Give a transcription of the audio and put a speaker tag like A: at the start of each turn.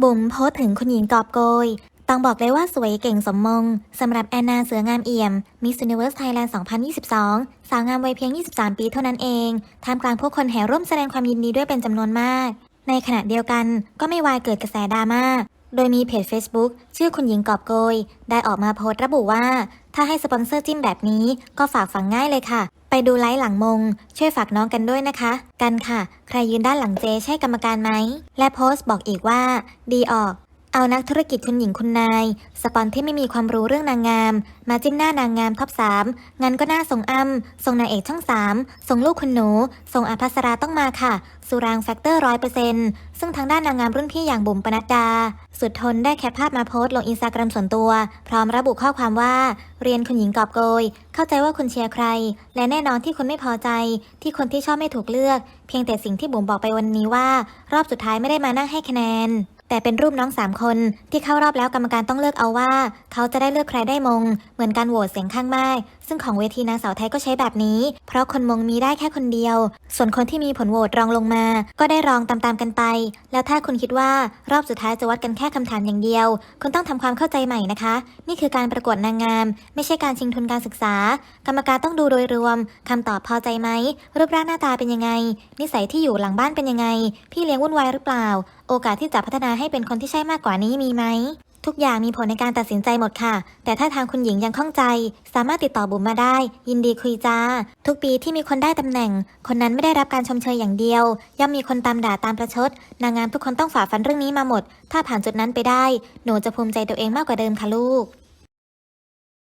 A: บุ๋มโพสถึงคุณหญิงกอบโกย ต้องบอกเลยว่าสวยเก่งสมมงสำหรับแอนนาเสืองามเอี่ยม Miss Universe Thailand 2022 สาวงามวัยเพียง 23 ปีเท่านั้นเอง ท่ามกลางผู้คนแห่ร่วมแสดงความยินดีด้วยเป็นจำนวนมาก ในขณะเดียวกันก็ไม่วายเกิดกระแสดราม่า โดยมีเพจ Facebook ชื่อคุณหญิงกอบโกย ได้ออกมาโพสต์ระบุว่า ถ้าให้สปอนเซอร์จิ้มแบบนี้ก็ฝากฝังง่ายเลยค่ะ ไปดูไลฟ์หลังมง ช่วยฝากน้องกันด้วยนะคะ กันค่ะ ใครยืนด้านหลังเจใช่กรรมการไหม และโพสต์บอกอีกว่า ดีออก เอานักธุรกิจคุณหญิงคุณนาย สปอนที่ไม่มีความรู้เรื่องนางงาม มาจิ้มหน้านางงามท็อปสามงั้นก็น่าส่งอ้ำส่งนางเอกช่องสามส่งลูกคุณหนู ส่งอภัสราต้องมาค่ะ สุรางแฟกเตอร์ร้อยเปอร์เซ็นต์ซึ่งทางด้านนางงามรุ่นพี่อย่างบุ๋มปนัดดา สุดทนได้แคปภาพมาโพสต์ลงอินสตาแกรมส่วนตัว พร้อมระบุข้อความว่า เรียนคุณหญิงกอบโกย เข้าใจว่าคุณเชียร์ใคร และแน่นอนที่คุณไม่พอใจ ที่คนที่ชอบไม่ถูกเลือก เพียงแต่สิ่งที่บุ๋มบอกไปวันนี้ว่า รอบสุดท้ายไม่ได้มานั่งให้คะแนน แต่เป็นรูปน้องสามคนที่เข้ารอบแล้วกรรมการต้องเลือกเอาว่า เขาจะได้เลือกใครได้มง เหมือนการโหวตเสียงข้างมาก ซึ่งของเวทีนางสาวไทยก็ใช้แบบนี้ เพราะคนมงมีได้แค่คนเดียว ส่วนคนที่มีผลโหวตรองลงมา ก็ได้รองตามๆกันไป แล้วถ้าคุณคิดว่ารอบสุดท้ายจะวัดกันแค่คำถามอย่างเดียว คุณต้องทำความเข้าใจใหม่นะคะ นี่คือการประกวดนางงาม ไม่ใช่การชิงทุนการศึกษา กรรมการต้องดูโดยรวมคำตอบพอใจไหมรูปร่างหน้าตาเป็นยังไง นิสัยที่อยู่หลังบ้านเป็นยังไง พี่เลี้ยงวุ่นวายหรือเปล่าโอกาสที่จะพัฒนาให้เป็นคนที่ใช่มากกว่านี้มีไหม ทุกอย่างมีผลในการตัดสินใจหมดค่ะ แต่ถ้าทางคุณหญิงยังข้องใจ สามารถติดต่อบุ๋มมาได้ ยินดีคุยจ้า ทุกปีที่มีคนได้ตำแหน่ง คนนั้นไม่ได้รับการชมเชยอย่างเดียว ย่อมมีคนตามด่าตามประชด นางงามทุกคนต้องฝ่าฟันเรื่องนี้มาหมด ถ้าผ่านจุดนั้นไปได้ หนูจะภูมิใจตัวเองมากกว่าเดิมค่ะลูก